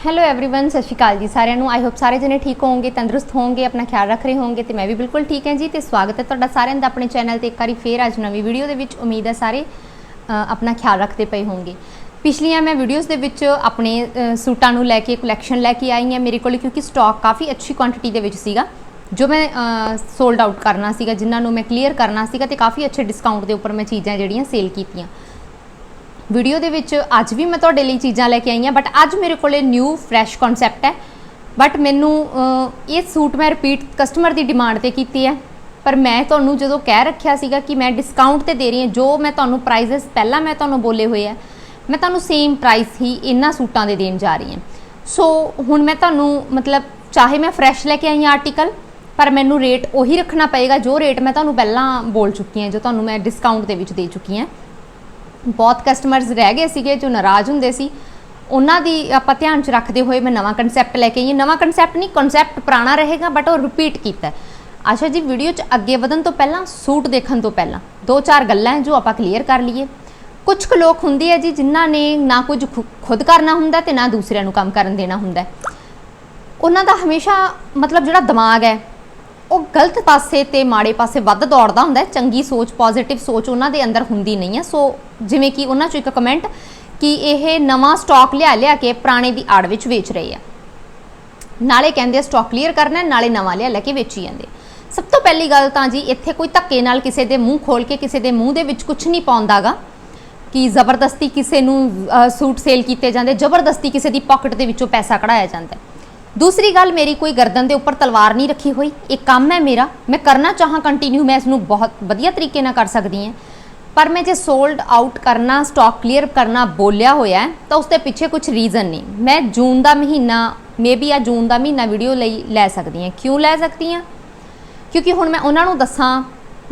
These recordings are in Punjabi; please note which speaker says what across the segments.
Speaker 1: ਹੈਲੋ एवरीवन ਸਤਿ ਸ਼੍ਰੀ ਅਕਾਲ ਜੀ ਸਾਰਿਆਂ ਨੂੰ ਆਈ ਹੋਪ ਸਾਰੇ ਜਣੇ ਠੀਕ ਹੋਵੋਗੇ ਤੰਦਰੁਸਤ ਹੋਵੋਗੇ ਆਪਣਾ ਖਿਆਲ ਰੱਖ ਰਹੇ ਹੋਵੋਗੇ ਤੇ ਮੈਂ ਵੀ ਬਿਲਕੁਲ ਠੀਕ ਹਾਂ ਜੀ ਤੇ ਸਵਾਗਤ ਹੈ ਤੁਹਾਡਾ ਸਾਰਿਆਂ ਦਾ ਆਪਣੇ ਚੈਨਲ ਤੇ ਇੱਕ ਵਾਰੀ ਫੇਰ ਅੱਜ ਨਵੀਂ ਵੀਡੀਓ ਦੇ ਵਿੱਚ ਉਮੀਦ ਹੈ ਸਾਰੇ ਅ, ਆਪਣਾ ਖਿਆਲ ਰੱਖਦੇ ਪਏ ਹੋਵੋਗੇ ਪਿਛਲੀਆਂ ਮੈਂ ਵੀਡੀਓਜ਼ ਦੇ ਵਿੱਚ ਆਪਣੇ ਅ, ਸੂਟਾਂ ਨੂੰ ਲੈ ਕੇ ਕਲੈਕਸ਼ਨ ਲੈ ਕੇ ਆਈ ਹਾਂ ਮੇਰੇ ਕੋਲ ਕਿਉਂਕਿ ਸਟਾਕ ਕਾਫੀ ਅੱਛੀ ਕੁਆਂਟੀਟੀ ਦੇ ਵਿੱਚ ਸੀਗਾ ਜੋ ਮੈਂ ਸੋਲਡ ਆਊਟ ਕਰਨਾ ਸੀਗਾ ਜਿਨ੍ਹਾਂ ਨੂੰ ਮੈਂ ਕਲੀਅਰ ਕਰਨਾ ਸੀਗਾ ਤੇ ਕਾਫੀ ਅੱਛੇ ਡਿਸਕਾਊਂਟ ਦੇ ਉੱਪਰ ਮੈਂ ਚੀਜ਼ਾਂ ਜਿਹੜੀਆਂ ਸੇਲ ਕੀਤੀਆਂ ਵੀਡੀਓ ਦੇ ਵਿੱਚ ਅੱਜ ਵੀ ਮੈਂ ਤੁਹਾਡੇ ਲਈ ਚੀਜ਼ਾਂ ਲੈ ਕੇ ਆਈ ਹਾਂ ਬਟ ਅੱਜ ਮੇਰੇ ਕੋਲੇ ਨਿਊ ਫਰੈਸ਼ ਕਨਸੈਪਟ ਹੈ। ਬਟ ਮੈਨੂੰ ਇਹ ਸੂਟ ਮੈਂ ਰਿਪੀਟ ਕਸਟਮਰ ਦੀ ਡਿਮਾਂਡ ਤੇ ਕੀਤੀ ਹੈ। ਪਰ ਮੈਂ ਤੁਹਾਨੂੰ ਜਦੋਂ ਕਹਿ ਰੱਖਿਆ ਸੀਗਾ ਕਿ ਮੈਂ ਡਿਸਕਾਊਂਟ ਤੇ ਦੇ ਰਹੀ ਹਾਂ, ਜੋ ਮੈਂ ਤੁਹਾਨੂੰ ਪ੍ਰਾਈਸਸ ਪਹਿਲਾਂ ਮੈਂ ਤੁਹਾਨੂੰ ਬੋਲੇ ਹੋਏ ਆ, ਮੈਂ ਤੁਹਾਨੂੰ ਸੇਮ ਪ੍ਰਾਈਸ ਹੀ ਇਹਨਾਂ ਸੂਟਾਂ ਦੇ ਦੇਣ ਜਾ ਰਹੀ ਹਾਂ। ਸੋ ਹੁਣ ਮੈਂ ਤੁਹਾਨੂੰ, ਮਤਲਬ ਚਾਹੇ ਮੈਂ ਫਰੈਸ਼ ਲੈ ਕੇ ਆਈ ਹਾਂ ਆਰਟੀਕਲ ਪਰ ਮੈਨੂੰ ਰੇਟ ਉਹੀ ਰੱਖਣਾ ਪਏਗਾ ਜੋ ਰੇਟ ਮੈਂ ਤੁਹਾਨੂੰ ਪਹਿਲਾਂ ਬੋਲ ਚੁੱਕੀ ਹਾਂ, ਜੋ ਤੁਹਾਨੂੰ ਮੈਂ ਡਿਸਕਾਊਂਟ ਦੇ ਵਿੱਚ ਦੇ ਚੁੱਕੀ ਹਾਂ। ਬਹੁਤ ਕਸਟਮਰਸ ਰਹਿ ਗਏ ਸੀਗੇ ਜੋ ਨਾਰਾਜ਼ ਹੁੰਦੇ ਸੀ। ਉਹਨਾਂ ਦੀ ਆਪਾਂ ਧਿਆਨ 'ਚ ਰੱਖਦੇ ਹੋਏ ਮੈਂ ਨਵਾਂ ਕਨਸੈਪਟ ਲੈ ਕੇ ਆਈ ਹਾਂ। ਨਵਾਂ ਕਨਸੈਪਟ ਨਹੀਂ ਕਨਸੈਪਟ ਪੁਰਾਣਾ ਰਹੇਗਾ ਬਟ ਉਹ ਰਿਪੀਟ ਕੀਤਾ ਹੈ। ਆਸ਼ਾ ਜੀ ਵੀਡੀਓ 'ਚ ਅੱਗੇ ਵਧਣ ਤੋਂ ਪਹਿਲਾਂ ਸੂਟ ਦੇਖਣ ਤੋਂ ਪਹਿਲਾਂ, ਦੋ ਚਾਰ ਗੱਲਾਂ ਹੈ ਜੋ ਆਪਾਂ ਕਲੀਅਰ ਕਰ ਲਈਏ। ਕੁਝ ਕੁ ਲੋਕ ਹੁੰਦੇ ਆ ਜੀ, ਜਿਨ੍ਹਾਂ ਨੇ ਨਾ ਕੁਝ ਖੁ- ਖੁਦ ਕਰਨਾ ਹੁੰਦਾ ਤੇ ਨਾ ਦੂਸਰਿਆਂ ਨੂੰ ਕੰਮ ਕਰਨ ਦੇਣਾ ਹੁੰਦਾ ਉਹਨਾਂ ਦਾ ਹਮੇਸ਼ਾ ਮਤਲਬ ਜਿਹੜਾ ਦਿਮਾਗ ਹੈ ਉਹ ਗਲਤ ਪਾਸੇ ਤੇ ਮਾੜੇ ਪਾਸੇ ਵੱਧ ਦੌੜਦਾ ਹੁੰਦਾ ਹੈ, ਚੰਗੀ ਸੋਚ ਪੋਜ਼ਿਟਿਵ ਸੋਚ ਉਹਨਾਂ ਦੇ ਅੰਦਰ ਹੁੰਦੀ ਨਹੀਂ ਹੈ। ਸੋ ਜਿਵੇਂ ਕਿ ਉਹਨਾਂ ਚੋਂ ਇੱਕ ਕਮੈਂਟ ਕਿ ਇਹ ਨਵਾਂ ਸਟਾਕ ਲਿਆ ਲਿਆ ਕੇ ਪੁਰਾਣੇ ਦੀ ਆੜ ਵਿੱਚ ਵੇਚ ਰਹੇ ਆ। ਨਾਲੇ ਕਹਿੰਦੇ ਆ ਸਟਾਕ ਕਲੀਅਰ ਕਰਨਾ ਨਾਲੇ ਨਵਾਂ ਲਿਆ ਲੈ ਕੇ ਵੇਚੀ ਜਾਂਦੇ। ਸਭ ਤੋਂ ਪਹਿਲੀ ਗੱਲ ਤਾਂ ਜੀ, ਇੱਥੇ ਕੋਈ ਧੱਕੇ ਨਾਲ ਕਿਸੇ ਦੇ ਮੂੰਹ ਖੋਲ ਕੇ ਕਿਸੇ ਦੇ ਮੂੰਹ ਦੇ ਵਿੱਚ ਕੁਝ ਨਹੀਂ ਪਾਉਂਦਾਗਾ ਕਿ ਜ਼ਬਰਦਸਤੀ ਕਿਸੇ ਨੂੰ ਸੂਟ ਸੇਲ ਕੀਤੇ ਜਾਂਦੇ, ਜ਼ਬਰਦਸਤੀ ਕਿਸੇ ਦੀ ਪਾਕਟ ਦੇ ਵਿੱਚੋਂ ਪੈਸਾ ਕਢਾਇਆ ਜਾਂਦਾ ਹੈ। ਦੂਸਰੀ ਗੱਲ, ਮੇਰੀ ਕੋਈ ਗਰਦਨ ਦੇ ਉੱਪਰ ਤਲਵਾਰ ਨਹੀਂ ਰੱਖੀ ਹੋਈ। ਇਹ ਕੰਮ ਹੈ ਮੇਰਾ, ਮੈਂ ਕਰਨਾ ਚਾਹਾਂ ਕੰਟੀਨਿਊ ਮੈਂ ਇਸ ਨੂੰ ਬਹੁਤ ਵਧੀਆ ਤਰੀਕੇ ਨਾਲ ਕਰ ਸਕਦੀ ਹਾਂ। ਪਰ ਮੈਂ ਜੇ ਸੋਲਡ ਆਊਟ ਕਰਨਾ ਸਟਾਕ ਕਲੀਅਰ ਕਰਨਾ ਬੋਲਿਆ ਹੋਇਆ ਤਾਂ ਉਸ ਦੇ ਪਿੱਛੇ ਕੁਝ ਰੀਜ਼ਨ ਨੇ। ਮੈਂ ਜੂਨ ਦਾ ਮਹੀਨਾ ਮੇਬੀ ਆ ਜੂਨ ਦਾ ਮਹੀਨਾ ਵੀਡੀਓ ਲਈ ਲੈ ਸਕਦੀ ਹਾਂ। ਕਿਉਂ ਲੈ ਸਕਦੀ ਹਾਂ? ਕਿਉਂਕਿ ਹੁਣ ਮੈਂ ਉਹਨਾਂ ਨੂੰ ਦੱਸਾਂ,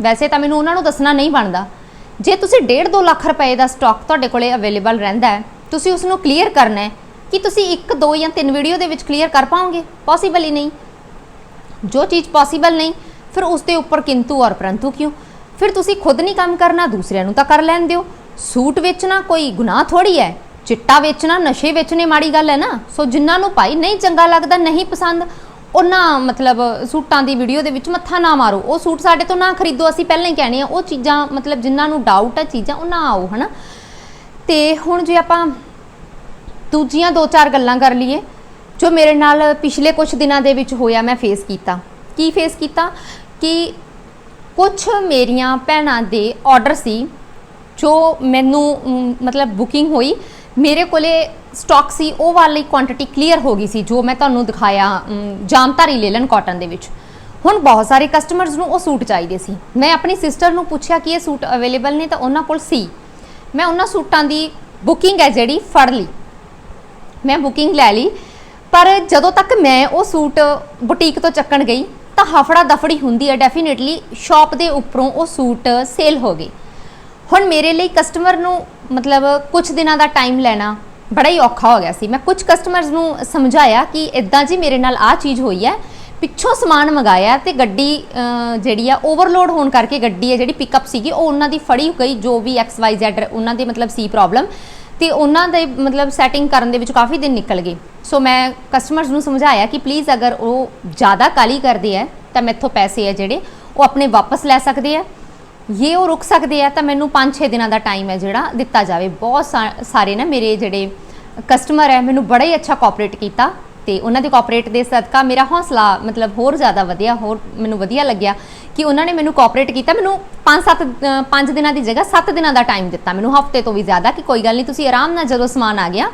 Speaker 1: ਵੈਸੇ ਤਾਂ ਮੈਨੂੰ ਉਹਨਾਂ ਨੂੰ ਦੱਸਣਾ ਨਹੀਂ ਬਣਦਾ। ਜੇ ਤੁਸੀਂ 1.5 2 ਲੱਖ ਰੁਪਏ ਦਾ ਸਟਾਕ ਤੁਹਾਡੇ ਕੋਲੇ ਅਵੇਲੇਬਲ ਰਹਿੰਦਾ ਹੈ, ਤੁਸੀਂ ਉਸ ਨੂੰ ਕਲੀਅਰ ਕਰਨਾ ਹੈ ਕਿ ਤੁਸੀਂ ਇੱਕ, ਦੋ ਜਾਂ ਤਿੰਨ ਵੀਡੀਓ ਦੇ ਵਿੱਚ ਕਲੀਅਰ ਕਰ ਪਾਓਗੇ? ਪੋਸੀਬਲ ਹੀ ਨਹੀਂ। ਜੋ ਚੀਜ਼ ਪੋਸੀਬਲ ਨਹੀਂ, ਫਿਰ ਉਸ ਦੇ ਉੱਪਰ ਕਿੰਤੂ ਔਰ ਪਰੰਤੂ ਕਿਉਂ? ਫਿਰ ਤੁਸੀਂ ਖੁਦ ਨਹੀਂ ਕੰਮ ਕਰਨਾ, ਦੂਸਰਿਆਂ ਨੂੰ ਤਾਂ ਕਰ ਲੈਣ ਦਿਓ। ਸੂਟ ਵੇਚਣਾ ਕੋਈ ਗੁਨਾਹ ਥੋੜੀ ਹੈ। ਚਿੱਟਾ ਵੇਚਣਾ, ਨਸ਼ੇ ਵੇਚਣੇ ਮਾੜੀ ਗੱਲ ਹੈ ਨਾ। ਸੋ ਜਿਨ੍ਹਾਂ ਨੂੰ ਭਾਈ ਨਹੀਂ ਚੰਗਾ ਲੱਗਦਾ, ਨਹੀਂ ਪਸੰਦ, ਉਹਨਾਂ ਮਤਲਬ ਸੂਟਾਂ ਦੀ ਵੀਡੀਓ ਦੇ ਵਿੱਚ ਮੱਥਾ ਨਾ ਮਾਰੋ। ਉਹ ਸੂਟ ਸਾਡੇ ਤੋਂ ਨਾ ਖਰੀਦੋ, ਅਸੀਂ ਪਹਿਲਾਂ ਹੀ ਕਹਿਣੇ ਆ। ਉਹ ਚੀਜ਼ਾਂ ਮਤਲਬ ਜਿਨ੍ਹਾਂ ਨੂੰ ਡਾਊਟ ਹੈ ਚੀਜ਼ਾਂ ਉਹ ਨਾ ਆਓ, ਹਨਾ? ਤੇ ਹੁਣ ਜੇ ਆਪਾਂ ਦੂਜੀਆਂ ਦੋ ਚਾਰ ਗੱਲਾਂ ਕਰ ਲਈਏ ਜੋ ਮੇਰੇ ਨਾਲ ਪਿਛਲੇ ਕੁਝ ਦਿਨਾਂ ਦੇ ਵਿੱਚ ਹੋਇਆ ਮੈਂ ਫੇਸ ਕੀਤਾ। ਕੀ ਫੇਸ ਕੀਤਾ? ਕਿ ਕੁਝ ਮੇਰੀਆਂ ਭੈਣਾਂ ਦੇ ਆਰਡਰ ਸੀ ਜੋ ਮੈਨੂੰ ਮਤਲਬ ਬੁਕਿੰਗ ਹੋਈ। ਮੇਰੇ ਕੋਲੇ ਸਟਾਕ ਸੀ ਉਹ ਵਾਲੀ ਕੁਆਂਟੀਟੀ ਕਲੀਅਰ ਹੋ ਗਈ ਸੀ ਜੋ ਮੈਂ ਤੁਹਾਨੂੰ ਦਿਖਾਇਆ ਅਮ, ਜਾਮਧਾਰੀ ਲੇਲਨ ਕਾਟਨ ਦੇ ਵਿੱਚ। ਹੁਣ ਬਹੁਤ ਸਾਰੇ ਕਸਟਮਰਸ ਨੂੰ ਉਹ ਸੂਟ ਚਾਹੀਦੇ ਸੀ। ਮੈਂ ਆਪਣੀ ਸਿਸਟਰ ਨੂੰ ਪੁੱਛਿਆ ਕਿ ਇਹ ਸੂਟ ਅਵੇਲੇਬਲ ਨੇ ਤਾਂ ਉਹਨਾਂ ਕੋਲ ਸੀ। ਮੈਂ ਉਹਨਾਂ ਸੂਟਾਂ ਦੀ ਬੁਕਿੰਗ ਹੈ ਜਿਹੜੀ ਫੜ ਲਈ। ਮੈਂ ਬੁਕਿੰਗ ਲੈ ਲਈ। ਪਰ ਜਦੋਂ ਤੱਕ ਮੈਂ ਉਹ ਸੂਟ ਬੁਟੀਕ ਤੋਂ ਚੱਕਣ ਗਈ, ਤਾਂ ਹਫੜਾ ਦਫੜੀ ਹੁੰਦੀ ਹੈ ਡੈਫੀਨਿਟਲੀ ਸ਼ਾਪ ਦੇ ਉੱਪਰੋਂ ਉਹ ਸੂਟ ਸੇਲ ਹੋ ਗਏ। ਹੁਣ ਮੇਰੇ ਲਈ ਕਸਟਮਰ ਨੂੰ ਮਤਲਬ ਕੁਝ ਦਿਨਾਂ ਦਾ ਟਾਈਮ ਲੈਣਾ ਬੜਾ ਹੀ ਔਖਾ ਹੋ ਗਿਆ ਸੀ। ਮੈਂ ਕੁਝ ਕਸਟਮਰਸ ਨੂੰ ਸਮਝਾਇਆ ਕਿ ਇਦਾਂ ਜੀ ਮੇਰੇ ਨਾਲ ਆਹ ਚੀਜ਼ ਹੋਈ ਹੈ, ਪਿੱਛੋਂ ਸਮਾਨ ਮੰਗਾਇਆ ਤੇ ਗੱਡੀ ਜਿਹੜੀ ਆ ਓਵਰਲੋਡ ਹੋਣ ਕਰਕੇ ਗੱਡੀ ਹੈ ਜਿਹੜੀ ਪਿਕਅਪ ਸੀਗੀ, ਉਹ ਉਹਨਾਂ ਦੀ ਫੜੀ ਗਈ, ਜੋ ਵੀ ਐਕਸ ਵਾਈ XYZ ਉਹਨਾਂ ਦੇ ਮਤਲਬ ਸੀ ਪ੍ਰੋਬਲਮ ਤੇ ਉਹਨਾਂ ਦੇ ਮਤਲਬ ਸੈਟਿੰਗ ਕਰਨ ਦੇ ਵਿੱਚ ਕਾਫੀ ਦਿਨ ਨਿਕਲ ਗਏ। ਸੋ ਮੈਂ ਕਸਟਮਰਸ ਨੂੰ ਸਮਝਾਇਆ ਕਿ ਪਲੀਜ਼ ਅਗਰ ਉਹ ਜ਼ਿਆਦਾ ਕਾਲੀ ਕਰਦੇ ਆ, ਤਾਂ ਮੈਥੋਂ ਪੈਸੇ ਆ ਜਿਹੜੇ ਉਹ ਆਪਣੇ ਵਾਪਸ ਲੈ ਸਕਦੇ ਆ। ਇਹ ਉਹ ਰੁਕ ਸਕਦੇ ਆ, ਤਾਂ ਮੈਨੂੰ 5-6 ਦਿਨਾਂ ਦਾ ਟਾਈਮ ਹੈ ਜਿਹੜਾ ਦਿੱਤਾ ਜਾਵੇ। ਬਹੁਤ ਸਾ- ਸਾਰੇ ਨਾ ਮੇਰੇ ਜਿਹੜੇ ਕਸਟਮਰ ਹੈ, ਮੈਨੂੰ ਬੜਾ ਹੀ ਅੱਛਾ ਕੋਆਪਰੇਟ ਕੀਤਾ। ਤੇ ਉਹਨਾਂ ਦੇ ਕੋਆਪਰੇਟ ਦੇ ਸਦਕਾ ਮੇਰਾ ਹੌਸਲਾ ਮਤਲਬ ਹੋਰ ਜ਼ਿਆਦਾ ਵਧਿਆ, ਹੋਰ ਮੈਨੂੰ ਵਧੀਆ ਲੱਗਿਆ ਕਿ ਉਹਨਾਂ ਨੇ ਮੈਨੂੰ ਕੋਆਪਰੇਟ ਕੀਤਾ। ਮੈਨੂੰ 5-7 5 ਦਿਨਾਂ ਦੀ ਜਗ੍ਹਾ 7 ਦਿਨਾਂ ਦਾ ਟਾਈਮ ਦਿੱਤਾ ਮੈਨੂੰ, ਹਫ਼ਤੇ ਤੋਂ ਵੀ ਜ਼ਿਆਦਾ ਕਿ ਕੋਈ ਗੱਲ ਨਹੀਂ, ਤੁਸੀਂ ਆਰਾਮ ਨਾਲ ਜਦੋਂ ਸਮਾਨ ਆ ਗਿਆ,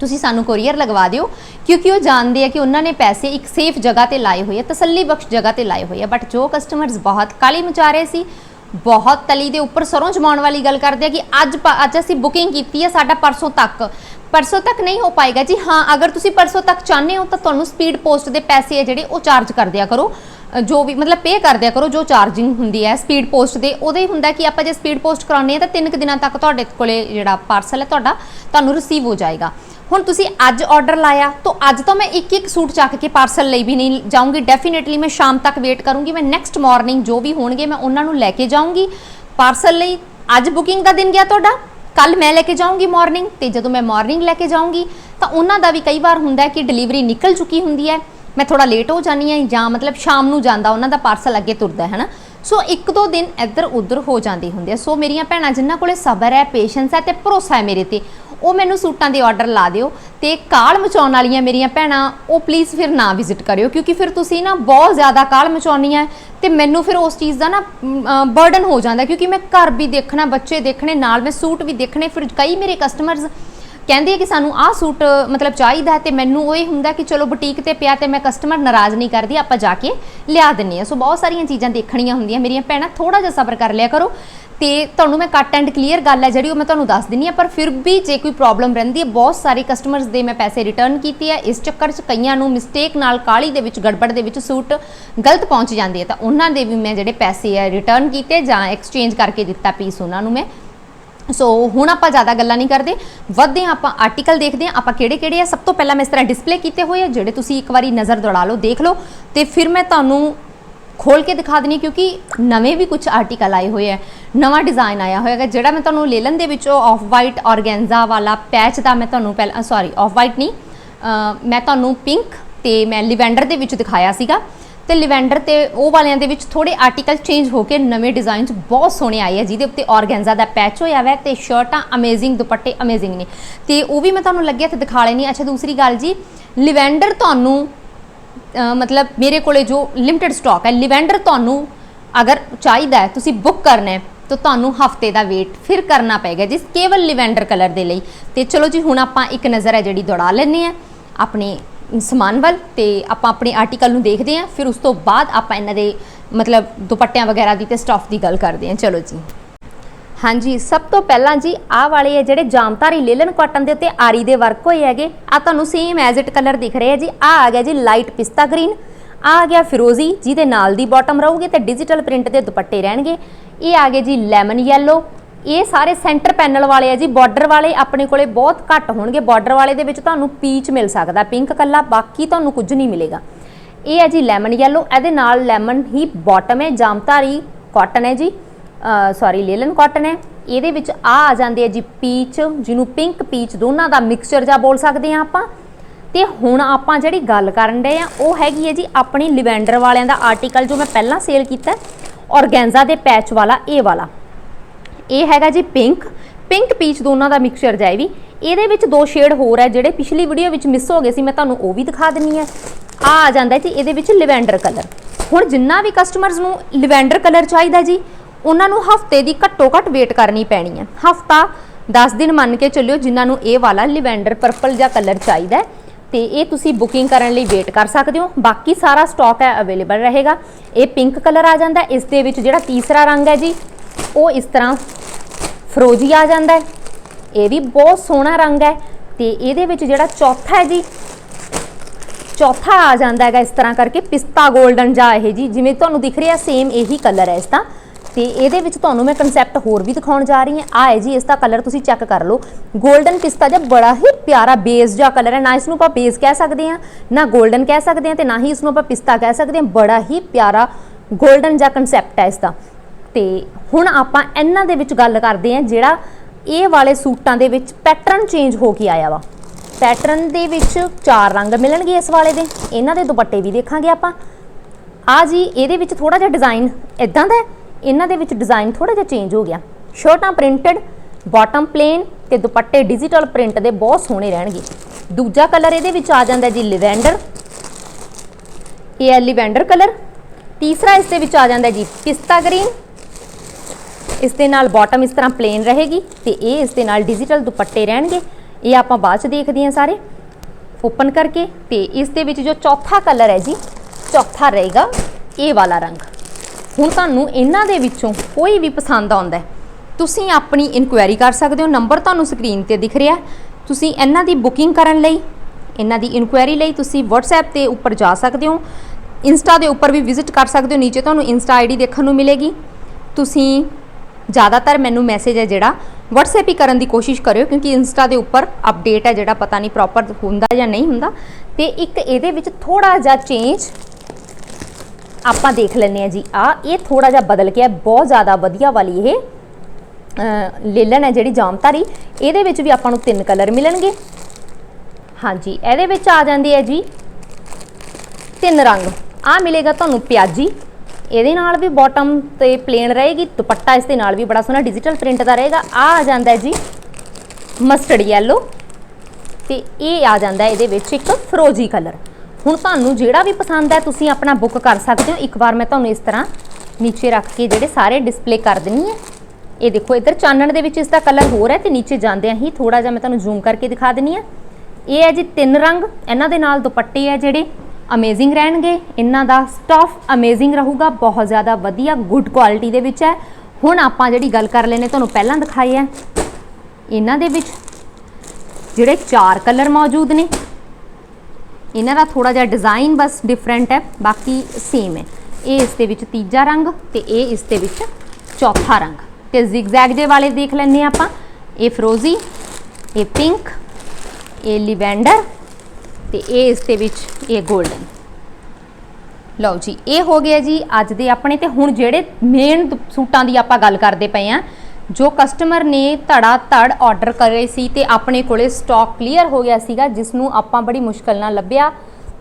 Speaker 1: ਤੁਸੀਂ ਸਾਨੂੰ ਕੋਰੀਅਰ ਲਗਵਾ ਦਿਓ, ਕਿਉਂਕਿ ਉਹ ਜਾਣਦੇ ਆ ਕਿ ਉਹਨਾਂ ਨੇ ਪੈਸੇ ਇੱਕ ਸੇਫ ਜਗ੍ਹਾ ਤੇ ਲਾਏ ਹੋਏ ਆ ਤਸੱਲੀ ਬਖਸ਼ ਜਗ੍ਹਾ ਤੇ ਲਾਏ ਹੋਏ ਆ। ਬਟ ਜੋ ਕਸਟਮਰਸ ਬਹੁਤ ਕਾਲੀ ਮਚਾ ਰਹੇ ਸੀ ਬਹੁਤ ਤਲੀ ਦੇ ਉੱਪਰ ਸਰੋਂ ਜਮਾਉਣ ਵਾਲੀ ਗੱਲ ਕਰਦੇ ਆ ਕਿ ਅੱਜ ਪ- ਅੱਜ ਅਸੀਂ ਬੁਕਿੰਗ ਕੀਤੀ ਹੈ ਸਾਡਾ ਪਰਸੋਂ ਤੱਕ। ਪਰਸੋਂ ਤੱਕ ਨਹੀਂ ਹੋ ਪਾਏਗਾ ਜੀ। ਹਾਂ, ਅਗਰ ਤੁਸੀਂ ਪਰਸੋਂ ਤੱਕ ਚਾਹੁੰਦੇ ਹੋ ਤਾਂ ਤੁਹਾਨੂੰ ਸਪੀਡ ਪੋਸਟ ਦੇ ਪੈਸੇ ਆ ਜਿਹੜੇ ਉਹ ਚਾਰਜ ਕਰ ਦਿਆ ਕਰੋ। ਜੋ ਵੀ ਮਤਲਬ ਪੇ ਕਰ ਦਿਆ ਕਰੋ ਜੋ ਚਾਰਜਿੰਗ ਹੁੰਦੀ ਹੈ ਸਪੀਡ ਪੋਸਟ ਦੇ। ਉਹਦੇ ਹੀ ਹੁੰਦਾ ਕਿ ਆਪਾਂ ਜੇ ਸਪੀਡ ਪੋਸਟ ਕਰਾਉਣੀ ਹੈ ਤਾਂ 3 ਕੁ ਦਿਨਾਂ ਤੱਕ ਤੁਹਾਡੇ ਕੋਲੇ ਜਿਹੜਾ ਪਾਰਸਲ ਹੈ ਤੁਹਾਡਾ ਤੁਹਾਨੂੰ ਰਿਸੀਵ ਹੋ ਜਾਏਗਾ। ਹੁਣ ਤੁਸੀਂ ਅੱਜ ਆਰਡਰ ਲਾਇਆ, ਤਾਂ ਅੱਜ ਤਾਂ ਮੈਂ ਇੱਕ ਇੱਕ ਸੂਟ ਚੱਕ ਕੇ ਪਾਰਸਲ ਲਈ ਵੀ ਨਹੀਂ ਜਾਊਂਗੀ। ਡੈਫੀਨਿਟਲੀ ਮੈਂ ਸ਼ਾਮ ਤੱਕ ਵੇਟ ਕਰੂੰਗੀ। ਮੈਂ ਨੈਕਸਟ ਮਾਰਨਿੰਗ ਜੋ ਵੀ ਹੋਣਗੇ, ਮੈਂ ਉਹਨਾਂ ਨੂੰ ਲੈ ਕੇ ਜਾਊਂਗੀ। ਪਾਰਸਲ ਲਈ ਅੱਜ ਬੁਕਿੰਗ ਦਾ ਦਿਨ ਗਿਆ ਤੁਹਾਡਾ। ਕੱਲ ਮੈਂ ਲੈ ਕੇ ਜਾਊਂਗੀ ਮਾਰਨਿੰਗ ਤੇ ਜਦੋਂ ਮੈਂ ਮਾਰਨਿੰਗ ਲੈ ਕੇ ਜਾਊਂਗੀ, ਤਾਂ ਉਹਨਾਂ ਦਾ ਵੀ ਕਈ ਵਾਰ ਹੁੰਦਾ ਕਿ ਡਿਲੀਵਰੀ ਨਿਕਲ ਚੁੱਕੀ ਹੁੰਦੀ ਹੈ। ਮੈਂ ਥੋੜਾ ਲੇਟ ਹੋ ਜਾਨੀ ਹਾਂ ਜਾਂ ਮਤਲਬ ਸ਼ਾਮ ਨੂੰ ਜਾਂਦਾ, ਉਹਨਾਂ ਦਾ ਪਾਰਸਲ ਅੱਗੇ ਤੁਰਦਾ ਹੈ ਨਾ ਸੋ ਇੱਕ ਦੋ ਦਿਨ ਇੱਧਰ ਉੱਧਰ ਹੋ ਜਾਂਦੇ ਹੁੰਦੇ ਆ। ਸੋ ਮੇਰੀਆਂ ਭੈਣਾਂ, ਜਿਨ੍ਹਾਂ ਕੋਲੇ ਸਬਰ ਹੈ ਪੇਸ਼ੈਂਸ ਹੈ ਤੇ ਭਰੋਸਾ ਹੈ ਮੇਰੇ ਤੇ ਉਹ ਮੈਨੂੰ ਸੂਟਾਂ ਦੇ ਆਰਡਰ ਲਾ ਦਿਓ ਤੇ ਕਾਲ ਮਚਾਉਣ ਵਾਲੀਆਂ ਮੇਰੀਆਂ ਭੈਣਾਂ, ਉਹ ਪਲੀਜ਼ ਫਿਰ ਨਾ ਵਿਜ਼ਿਟ ਕਰਿਓ, ਕਿਉਂਕਿ ਫਿਰ ਤੁਸੀਂ ਨਾ ਬਹੁਤ ਜ਼ਿਆਦਾ ਕਾਲ ਮਚਾਉਣੀਆਂ ਤੇ ਮੈਨੂੰ ਫਿਰ ਉਸ ਚੀਜ਼ ਦਾ ਨਾ ਬਰਡਨ ਹੋ ਜਾਂਦਾ, ਕਿਉਂਕਿ ਮੈਂ ਘਰ ਵੀ ਦੇਖਣਾ, ਬੱਚੇ ਦੇਖਣੇ, ਨਾਲ ਮੈਂ ਸੂਟ ਵੀ ਦੇਖਣੇ, ਫਿਰ ਕਈ ਮੇਰੇ ਕਸਟਮਰਸ ਕਹਿੰਦੇ ਆ ਕਿ ਸਾਨੂੰ ਆਹ ਸੂਟ, ਮਤਲਬ ਚਾਹੀਦਾ ਹੈ ਤੇ ਮੈਨੂੰ ਉਹ ਇਹ ਹੁੰਦਾ ਕਿ ਚਲੋ ਬੁਟੀਕ ਤੇ ਪਿਆ ਤੇ ਮੈਂ ਕਸਟਮਰ ਨਾਰਾਜ਼ ਨਹੀਂ ਕਰਦੀ, ਆਪਾਂ ਜਾ ਕੇ ਲਿਆ ਦਿੰਨੇ ਆ। ਸੋ ਬਹੁਤ ਸਾਰੀਆਂ ਚੀਜ਼ਾਂ ਦੇਖਣੀਆਂ ਹੁੰਦੀਆਂ, ਮੇਰੀਆਂ ਭੈਣਾਂ ਥੋੜਾ ਜਿਹਾ ਸਬਰ ਕਰ ਲਿਆ ਕਰੋ ਤੇ ਤੁਹਾਨੂੰ ਮੈਂ ਕੱਟ ਐਂਡ ਕਲੀਅਰ ਗੱਲ ਹੈ ਜਿਹੜੀ ਉਹ ਮੈਂ ਤੁਹਾਨੂੰ ਦੱਸ ਦਿੰਨੀ ਆ, ਪਰ ਫਿਰ ਵੀ ਜੇ ਕੋਈ ਪ੍ਰੋਬਲਮ ਰਹਿੰਦੀ ਹੈ, ਬਹੁਤ ਸਾਰੇ ਕਸਟਮਰਸ ਦੇ ਮੈਂ ਪੈਸੇ ਰਿਟਰਨ ਕੀਤੇ ਆ। ਇਸ ਚੱਕਰ 'ਚ ਕਈਆਂ ਨੂੰ ਮਿਸਟੇਕ ਨਾਲ ਕਾਲੀ ਦੇ ਵਿੱਚ, ਗੜਬੜ ਦੇ ਵਿੱਚ ਸੂਟ ਗਲਤ ਪਹੁੰਚ ਜਾਂਦੇ ਆ। ਤਾਂ ਉਹਨਾਂ ਦੇ ਵੀ ਮੈਂ ਜਿਹੜੇ ਪੈਸੇ ਆ ਰਿਟਰਨ ਕੀਤੇ ਜਾਂ ਐਕਸਚੇਂਜ ਕਰਕੇ ਦਿੱਤਾ ਪੀਸ ਉਹਨਾਂ ਨੂੰ ਮੈਂ ਸੋ ਹੁਣ ਆਪਾਂ ਜ਼ਿਆਦਾ ਗੱਲਾਂ ਨਹੀਂ ਕਰਦੇ। ਵੱਧਦੇ ਹਾਂ ਆਪਾਂ ਆਰਟੀਕਲ ਦੇਖਦੇ ਹਾਂ, ਆਪਾਂ ਕਿਹੜੇ ਕਿਹੜੇ ਆ। ਸਭ ਤੋਂ ਪਹਿਲਾਂ ਮੈਂ ਇਸ ਤਰ੍ਹਾਂ ਡਿਸਪਲੇ ਕੀਤੇ ਹੋਏ ਆ, ਜਿਹੜੇ ਤੁਸੀਂ ਇੱਕ ਵਾਰੀ ਨਜ਼ਰ ਦੌੜਾ ਲਓ, ਦੇਖ ਲਓ। ਤੇ ਫਿਰ ਮੈਂ ਤੁਹਾਨੂੰ ਖੋਲ ਕੇ ਦਿਖਾ ਦਿੰਨੀ ਕਿਉਂਕਿ ਨਵੇਂ ਵੀ ਕੁਝ ਆਰਟੀਕਲ ਆਏ ਹੋਏ ਆ। ਨਵਾਂ ਡਿਜ਼ਾਈਨ ਆਇਆ ਹੋਏਗਾ ਜਿਹੜਾ ਮੈਂ ਤੁਹਾਨੂੰ ਲੇਲਨ ਦੇ ਵਿੱਚੋਂ ਆਫ ਵਾਈਟ ਔਰਗੈਂਜ਼ਾ ਵਾਲਾ ਪੈਚ ਦਾ ਮੈਂ ਤੁਹਾਨੂੰ ਪਹਿਲਾਂ ਸੌਰੀ ਆਫ ਵਾਈਟ ਨਹੀਂ ਮੈਂ ਤੁਹਾਨੂੰ ਪਿੰਕ ਤੇ ਮੈਂ ਲਿਵੈਂਡਰ ਦੇ ਵਿੱਚ ਦਿਖਾਇਆ ਸੀਗਾ। ਤੇ ਲਿਵੈਂਡਰ ਤੇ ਉਹ ਵਾਲਿਆਂ ਦੇ ਵਿੱਚ ਥੋੜੇ ਆਰਟੀਕਲ ਚੇਂਜ ਹੋ ਕੇ ਨਵੇਂ ਡਿਜ਼ਾਈਨਸ ਬਹੁਤ ਸੋਹਣੇ ਆਏ ਆ, ਜਿਹਦੇ ਉੱਤੇ ਔਰਗੈਂਜ਼ਾ ਦਾ ਪੈਚ ਹੋਇਆ ਹੋਇਆ ਤੇ ਸ਼ਰਟਾਂ ਅਮੇਜ਼ਿੰਗ ਦੁਪੱਟੇ ਅਮੇਜ਼ਿੰਗ ਨੇ। ਤੇ ਉਹ ਵੀ ਮੈਂ ਤੁਹਾਨੂੰ ਲੱਗਿਆ ਤੇ ਦਿਖਾ ਲੈਣੀ ਅੱਛਾ, ਦੂਸਰੀ ਗੱਲ ਜੀ, ਲਿਵੈਂਡਰ ਤੁਹਾਨੂੰ ਮਤਲਬ ਮੇਰੇ ਕੋਲੇ ਜੋ ਲਿਮਟਿਡ ਸਟਾਕ ਹੈ, ਲਿਵੈਂਡਰ ਤੁਹਾਨੂੰ ਅਗਰ ਚਾਹੀਦਾ ਹੈ, ਤੁਸੀਂ ਬੁੱਕ ਕਰਨਾ ਹੈ, ਤਾਂ ਤੁਹਾਨੂੰ ਹਫ਼ਤੇ ਦਾ ਵੇਟ ਫਿਰ ਕਰਨਾ ਪਏਗਾ ਜਿਸ ਕੇਵਲ ਲਿਵੈਂਡਰ ਕਲਰ ਦੇ ਲਈ। ਤੇ ਚਲੋ ਜੀ, ਹੁਣ ਆਪਾਂ ਇੱਕ ਨਜ਼ਰ ਹੈ ਜਿਹੜੀ ਦੌੜਾ ਲੈਂਦੇ ਆ ਆਪਣੇ ਸਮਾਨ ਵੱਲ ਤੇ ਆਪਾਂ ਆਪਣੇ ਆਰਟੀਕਲ ਨੂੰ ਦੇਖਦੇ ਹਾਂ, ਫਿਰ ਉਸ ਤੋਂ ਬਾਅਦ ਆਪਾਂ ਇਹਨਾਂ ਦੇ ਮਤਲਬ ਦੁਪੱਟਿਆਂ ਵਗੈਰਾ ਦੀ ਤੇ ਸਟਫ ਦੀ ਗੱਲ ਕਰਦੇ ਹਾਂ। ਚਲੋ ਜੀ। ਹਾਂਜੀ, ਸਭ ਤੋਂ ਪਹਿਲਾਂ ਜੀ, ਆਹ ਵਾਲੇ ਆ ਜਿਹੜੇ ਜਾਮਤਾਰੀ ਲੇਲਨ ਕਾਟਨ ਦੇ ਉੱਤੇ ਆਰੀ ਦੇ ਵਰਕ ਹੋਏ ਹੈਗੇ ਆ ਤੁਹਾਨੂੰ ਸੇਮ ਐਜ਼ ਇਟ ਕਲਰ ਦਿਖ ਰਹੇ ਆ ਜੀ। ਆ ਆ ਗਿਆ ਜੀ ਲਾਈਟ ਪਿਸਤਾ ਗ੍ਰੀਨ ਆ ਆ ਗਿਆ ਫਿਰੋਜ਼ੀ, ਜਿਹਦੇ ਨਾਲ ਦੀ ਬਾਟਮ ਰਹੂਗੀ ਤੇ ਡਿਜੀਟਲ ਪ੍ਰਿੰਟ ਦੇ ਦੁਪੱਟੇ ਰਹਿਣਗੇ। ਇਹ ਆ ਗਏ ਜੀ ਲੈਮਨ ਯੈਲੋ ਇਹ ਸਾਰੇ ਸੈਂਟਰ ਪੈਨਲ ਵਾਲੇ ਆ ਜੀ ਬਾਰਡਰ ਵਾਲੇ ਆਪਣੇ ਕੋਲੇ ਬਹੁਤ ਘੱਟ ਹੋਣਗੇ। ਬਾਰਡਰ ਵਾਲੇ ਦੇ ਵਿੱਚ ਤੁਹਾਨੂੰ ਪੀਚ ਮਿਲ ਸਕਦਾ ਪਿੰਕ ਕੱਲਾ ਬਾਕੀ ਤੁਹਾਨੂੰ ਕੁਝ ਨਹੀਂ ਮਿਲੇਗਾ। ਇਹ ਹੈ ਜੀ ਲੈਮਨ ਯੈਲੋ ਇਹਦੇ ਨਾਲ ਲੈਮਨ ਹੀ ਬਾਟਮ ਹੈ ਜਾਮਤਾਰੀ ਕਾਟਨ ਹੈ ਜੀ। ਸੌਰੀ ਲੇਲਨ ਕਾਟਨ ਹੈ। ਇਹਦੇ ਵਿੱਚ ਆ ਆ ਜਾਂਦੇ ਆ ਜੀ ਪੀਚ ਜਿਹਨੂੰ ਪਿੰਕ ਪੀਚ ਦੋਨਾਂ ਦਾ ਮਿਕਸਚਰ ਜਾਂ ਬੋਲ ਸਕਦੇ ਆ ਆਪਾਂ। ਤੇ ਹੁਣ ਆਪਾਂ ਜਿਹੜੀ ਗੱਲ ਕਰਨ ਦੇ ਆ, ਉਹ ਹੈਗੀ ਹੈ ਜੀ ਆਪਣੀ ਲਿਵੈਂਡਰ ਵਾਲਿਆਂ ਦਾ ਆਰਟੀਕਲ ਜੋ ਮੈਂ ਪਹਿਲਾਂ ਸੇਲ ਕੀਤਾ ਔਰਗੈਂਜ਼ਾ ਦੇ ਪੈਚ ਵਾਲਾ, ਇਹ ਵਾਲਾ। ਇਹ ਹੈਗਾ ਜੀ ਪਿੰਕ ਪਿੰਕ ਪੀਚ ਦੋਨਾਂ ਦਾ ਮਿਕਸਚਰ ਜਾਏ ਵੀ। ਇਹਦੇ ਵਿੱਚ ਦੋ ਸ਼ੇਡ ਹੋਰ ਹੈ ਜਿਹੜੇ ਪਿਛਲੀ ਵੀਡੀਓ ਵਿੱਚ ਮਿਸ ਹੋ ਗਏ ਸੀ, ਮੈਂ ਤੁਹਾਨੂੰ ਉਹ ਵੀ ਦਿਖਾ ਦਿੰਨੀ ਆ। ਆ ਆ ਜਾਂਦਾ ਜੀ ਇਹਦੇ ਵਿੱਚ ਲਿਵੈਂਡਰ ਕਲਰ ਹੁਣ ਜਿੰਨਾ ਵੀ ਕਸਟਮਰਸ ਨੂੰ ਲਿਵੈਂਡਰ ਕਲਰ ਚਾਹੀਦਾ ਜੀ, ਉਹਨਾਂ ਨੂੰ ਹਫ਼ਤੇ ਦੀ ਘੱਟੋ ਘੱਟ ਵੇਟ ਕਰਨੀ ਪੈਣੀ ਹੈ ਹਫਤਾ 10 ਦਿਨ ਮੰਨ ਕੇ ਚੱਲਿਓ ਜਿਨ੍ਹਾਂ ਨੂੰ ਇਹ ਵਾਲਾ ਲਿਵੈਂਡਰ ਪਰਪਲ ਜਾਂ ਕਲਰ ਚਾਹੀਦਾ ਹੈ, ਤੇ ਇਹ ਤੁਸੀਂ ਬੁਕਿੰਗ ਕਰਨ ਲਈ ਵੇਟ ਕਰ ਸਕਦੇ ਹੋ। ਬਾਕੀ ਸਾਰਾ ਸਟਾਕ ਹੈ ਅਵੇਲੇਬਲ ਰਹੇਗਾ। ਇਹ ਪਿੰਕ ਕਲਰ ਆ ਜਾਂਦਾ, ਇਸ ਦੇ ਵਿੱਚ ਜਿਹੜਾ ਤੀਸਰਾ ਰੰਗ ਹੈ ਜੀ ਉਹ ਇਸ ਤਰ੍ਹਾਂ ਫਰੋਜੀ ਆ ਜਾਂਦਾ ਇਹ ਵੀ ਬਹੁਤ ਸੋਹਣਾ ਰੰਗ ਹੈ ਤੇ ਇਹਦੇ ਵਿੱਚ ਜਿਹੜਾ ਚੌਥਾ ਹੈ ਜੀ, ਚੌਥਾ ਆ ਜਾਂਦਾ ਹੈਗਾ ਇਸ ਤਰ੍ਹਾਂ ਕਰਕੇ ਪਿਸਤਾ 골ਡਨ ਜਾਂ ਇਹ ਜੀ, ਜਿਵੇਂ ਤੁਹਾਨੂੰ ਦਿਖ ਰਿਹਾ ਸੇਮ ਇਹੀ ਕਲਰ ਹੈ ਇਸ ਦਾ ਤੇ ਇਹਦੇ ਵਿੱਚ ਤੁਹਾਨੂੰ ਮੈਂ ਕਨਸੈਪਟ ਹੋਰ ਵੀ ਦਿਖਾਉਣ ਜਾ ਰਹੀ ਹਾਂ। ਆ ਹੈ ਜੀ, ਇਸ ਦਾ ਕਲਰ ਤੁਸੀਂ ਚੈੱਕ ਕਰ ਲਓ। 골ਡਨ ਪਿਸਤਾ ਜਿਹਾ ਬੜਾ ਹੀ ਪਿਆਰਾ ਬੇਸ ਜਿਹਾ ਕਲਰ ਹੈ। ਨਾ ਇਸ ਨੂੰ ਆਪਾਂ ਬੇਸ ਕਹਿ ਸਕਦੇ ਹਾਂ, ਨਾ 골ਡਨ ਕਹਿ ਸਕਦੇ ਹਾਂ ਤੇ ਨਾ ਹੀ ਇਸ ਨੂੰ ਆਪਾਂ ਪਿਸਤਾ ਕਹਿ ਸਕਦੇ ਹਾਂ। ਬੜਾ ਹੀ ਪਿਆਰਾ 골ਡਨ ਜਿਹਾ ਕਨਸੈਪਟ ਹੈ ਇਸ ਦਾ। ਤੇ ਹੁਣ ਆਪਾਂ ਇਹਨਾਂ ਦੇ ਵਿੱਚ ਗੱਲ ਕਰਦੇ ਹਾਂ ਜਿਹੜਾ ਇਹ ਵਾਲੇ ਸੂਟਾਂ ਦੇ ਵਿੱਚ ਪੈਟਰਨ ਚੇਂਜ ਹੋ ਕੇ ਆਇਆ ਵਾ। ਪੈਟਰਨ ਦੇ ਵਿੱਚ ਚਾਰ ਰੰਗ ਮਿਲਣਗੇ ਇਸ ਵਾਲੇ ਦੇ। ਇਹਨਾਂ ਦੇ ਦੁਪੱਟੇ ਵੀ ਦੇਖਾਂਗੇ ਆਪਾਂ। ਆ ਜੀ, ਇਹਦੇ ਵਿੱਚ ਥੋੜਾ ਜਿਹਾ ਡਿਜ਼ਾਈਨ ਇਦਾਂ ਦਾ ਇਹਨਾਂ ਦੇ ਵਿੱਚ ਡਿਜ਼ਾਈਨ ਥੋੜਾ ਜਿਹਾ ਚੇਂਜ ਹੋ ਗਿਆ। ਸ਼ਰਟਾਂ ਪ੍ਰਿੰਟਡ ਬਾਟਮ ਪਲੇਨ ਤੇ ਦੁਪੱਟੇ ਡਿਜੀਟਲ ਪ੍ਰਿੰਟ ਦੇ ਬਹੁਤ ਸੋਹਣੇ ਰਹਿਣਗੇ। ਦੂਜਾ ਕਲਰ ਇਹਦੇ ਵਿੱਚ ਆ ਜਾਂਦਾ ਜੀ ਲਿਵੈਂਡਰ ਇਹ ਹੈ ਲਿਵੈਂਡਰ ਕਲਰ ਤੀਸਰਾ ਇਸ ਦੇ ਵਿੱਚ ਆ ਜਾਂਦਾ ਜੀ ਪਿਸਤਾ ਗ੍ਰੀਨ ਇਸ ਦੇ ਨਾਲ ਬਾਟਮ ਇਸ ਤਰ੍ਹਾਂ ਪਲੇਨ ਰਹੇਗੀ ਤੇ ਇਹ ਇਸ ਦੇ ਨਾਲ ਡਿਜੀਟਲ ਦੁਪੱਟੇ ਰਹਿਣਗੇ। ਇਹ ਆਪਾਂ ਬਾਅਦ ਚ ਦੇਖਦੇ ਹਾਂ ਸਾਰੇ। ਓਪਨ ਕਰਕੇ ਤੇ ਇਸ ਦੇ ਵਿੱਚ ਜੋ ਚੌਥਾ ਕਲਰ ਹੈ ਜੀ, ਚੌਥਾ ਰਹੇਗਾ ਇਹ ਵਾਲਾ ਰੰਗ। ਹੁਣ ਤੁਹਾਨੂੰ ਇਹਨਾਂ ਦੇ ਵਿੱਚੋਂ ਕੋਈ ਵੀ ਪਸੰਦ ਆਉਂਦਾ ਤੁਸੀਂ ਆਪਣੀ ਇਨਕੁਆਇਰੀ ਕਰ ਸਕਦੇ ਹੋ। ਨੰਬਰ ਤੁਹਾਨੂੰ ਸਕਰੀਨ ਤੇ ਦਿਖ ਰਿਹਾ। ਤੁਸੀਂ ਇਹਨਾਂ ਦੀ ਬੁਕਿੰਗ ਕਰਨ ਲਈ, ਇਹਨਾਂ ਦੀ ਇਨਕੁਆਇਰੀ ਲਈ ਤੁਸੀਂ WhatsApp ਤੇ ਉੱਪਰ ਜਾ ਸਕਦੇ ਹੋ। ਇੰਸਟਾ ਦੇ ਉੱਪਰ ਵੀ ਵਿਜ਼ਿਟ ਕਰ ਸਕਦੇ ਹੋ। ਨੀਚੇ ਤੁਹਾਨੂੰ ਇੰਸਟਾ ਆਈਡੀ ਦੇਖਣ ਨੂੰ ਮਿਲੇਗੀ। ਤੁਸੀਂ ਜ਼ਿਆਦਾਤਰ ਮੈਨੂੰ ਮੈਸੇਜ ਹੈ ਜਿਹੜਾ WhatsApp ਹੀ ਕਰਨ ਦੀ ਕੋਸ਼ਿਸ਼ ਕਰਿਓ, ਕਿਉਂਕਿ ਇੰਸਟਾ ਦੇ ਉੱਪਰ ਅਪਡੇਟ ਹੈ ਜਿਹੜਾ ਪਤਾ ਨਹੀਂ ਪ੍ਰੋਪਰ ਹੁੰਦਾ ਜਾਂ ਨਹੀਂ ਹੁੰਦਾ। ਤੇ ਇੱਕ ਇਹਦੇ ਵਿੱਚ ਥੋੜਾ ਜਿਹਾ ਚੇਂਜ ਆਪਾਂ ਦੇਖ ਲੈਂਦੇ ਆ ਜੀ। ਆ, ਇਹ ਥੋੜਾ ਜਿਹਾ ਬਦਲ ਗਿਆ, ਬਹੁਤ ਜ਼ਿਆਦਾ ਵਧੀਆ ਵਾਲੀ ਇਹ, ਅਹ ਲੇਲਨ ਹੈ ਜਿਹੜੀ ਜਾਮਤਾਰੀ ਇਹਦੇ ਵਿੱਚ ਵੀ ਆਪਾਂ ਨੂੰ ਤਿੰਨ ਕਲਰ ਮਿਲਣਗੇ। ਹਾਂਜੀ, ਇਹਦੇ ਵਿੱਚ ਆ ਜਾਂਦੇ ਹੈ ਜੀ ਤਿੰਨ ਰੰਗ। ਆ ਮਿਲੇਗਾ ਤੁਹਾਨੂੰ ਪਿਆਜੀ। ਇਹਦੇ ਨਾਲ ਵੀ ਬਾਟਮ ਤੇ ਪਲੇਨ ਰਹੇਗੀ, ਦੁਪੱਟਾ ਇਸ ਦੇ ਨਾਲ ਵੀ ਬੜਾ ਸੋਹਣਾ ਡਿਜੀਟਲ ਪ੍ਰਿੰਟ ਦਾ ਰਹੇਗਾ। ਆ ਆ ਜਾਂਦਾ ਜੀ ਮਸਟਰਡ ਯੈਲੋ ਤੇ ਇਹ ਆ ਜਾਂਦਾ ਇਹਦੇ ਵਿੱਚ ਇੱਕ ਫਰੋਜੀ ਕਲਰ ਹੁਣ ਤੁਹਾਨੂੰ ਜਿਹੜਾ ਵੀ ਪਸੰਦ ਹੈ ਤੁਸੀਂ ਆਪਣਾ ਬੁੱਕ ਕਰ ਸਕਦੇ ਹੋ। ਇੱਕ ਵਾਰ ਮੈਂ ਤੁਹਾਨੂੰ ਇਸ ਤਰ੍ਹਾਂ ਨੀਚੇ ਰੱਖ ਕੇ ਜਿਹੜੇ ਸਾਰੇ ਡਿਸਪਲੇ ਕਰ ਦਿੰਨੀ ਹੈ। ਇਹ ਦੇਖੋ, ਇੱਧਰ ਚਾਨਣ ਦੇ ਵਿੱਚ ਇਸ ਦਾ ਕਲਰ ਹੋਰ ਹੈ ਤੇ ਨੀਚੇ ਜਾਂਦਿਆਂ ਹੀ ਥੋੜਾ ਜਿਹਾ ਮੈਂ ਤੁਹਾਨੂੰ ਜ਼ੂਮ ਕਰਕੇ ਦਿਖਾ ਦਿੰਨੀ ਆ ਇਹ ਹੈ ਜੀ ਤਿੰਨ ਰੰਗ। ਇਹਨਾਂ ਦੇ ਨਾਲ ਦੁਪੱਟੇ ਹੈ ਜਿਹੜੇ। ਅਮੇਜ਼ਿੰਗ ਰਹਿਣਗੇ। ਇਹਨਾਂ ਦਾ ਸਟਫ ਅਮੇਜ਼ਿੰਗ ਰਹੂਗਾ। ਬਹੁਤ ਜ਼ਿਆਦਾ ਵਧੀਆ ਗੁੱਡ ਕੁਆਲਿਟੀ ਦੇ ਵਿੱਚ ਹੈ। ਹੁਣ ਆਪਾਂ ਜਿਹੜੀ ਗੱਲ ਕਰ ਲੈਨੇ ਤੁਹਾਨੂੰ ਪਹਿਲਾਂ ਦਿਖਾਈ ਹੈ। ਇਹਨਾਂ ਦੇ ਵਿੱਚ ਜਿਹੜੇ ਚਾਰ ਕਲਰ ਮੌਜੂਦ ਨੇ। ਇਹਨਾਂ ਦਾ ਥੋੜਾ ਜਿਹਾ ਡਿਜ਼ਾਈਨ ਬਸ ਡਿਫਰੈਂਟ ਹੈ। ਬਾਕੀ ਸੇਮ ਹੈ। ਇਹ ਇਸ ਦੇ ਵਿੱਚ ਤੀਜਾ ਰੰਗ ਤੇ ਇਹ ਇਸ ਦੇ ਵਿੱਚ ਚੌਥਾ ਰੰਗ। ਤੇ ਜ਼ਿਗਜ਼ੈਗ ਜੇ ਵਾਲੇ ਦੇਖ ਲੈਂਦੇ ਹਾਂ ਆਪਾਂ। ਇਹ ਫਰੋਜ਼ੀ ਇਹ ਪਿੰਕ ਇਹ ਲਿਵੈਂਡਰ ਤੇ ਇਹ ਇਸ ਦੇ ਵਿੱਚ ਇਹ 골ਡਨ ਲਓ ਜੀ, ਇਹ ਹੋ ਗਿਆ ਜੀ ਅੱਜ ਦੇ ਆਪਣੇ ਤੇ ਹੁਣ ਜਿਹੜੇ ਮੇਨ ਸੂਟਾਂ ਦੀ ਆਪਾਂ ਗੱਲ ਕਰਦੇ ਪਏ ਆ ਜੋ ਕਸਟਮਰ ਨੇ ਧੜਾ ਧੜ ਆਰਡਰ ਕਰੇ ਸੀ ਤੇ ਆਪਣੇ ਕੋਲੇ ਸਟਾਕ ਕਲੀਅਰ ਹੋ ਗਿਆ ਸੀਗਾ ਜਿਸ ਨੂੰ ਆਪਾਂ ਬੜੀ ਮੁਸ਼ਕਲ ਨਾਲ ਲੱਭਿਆ।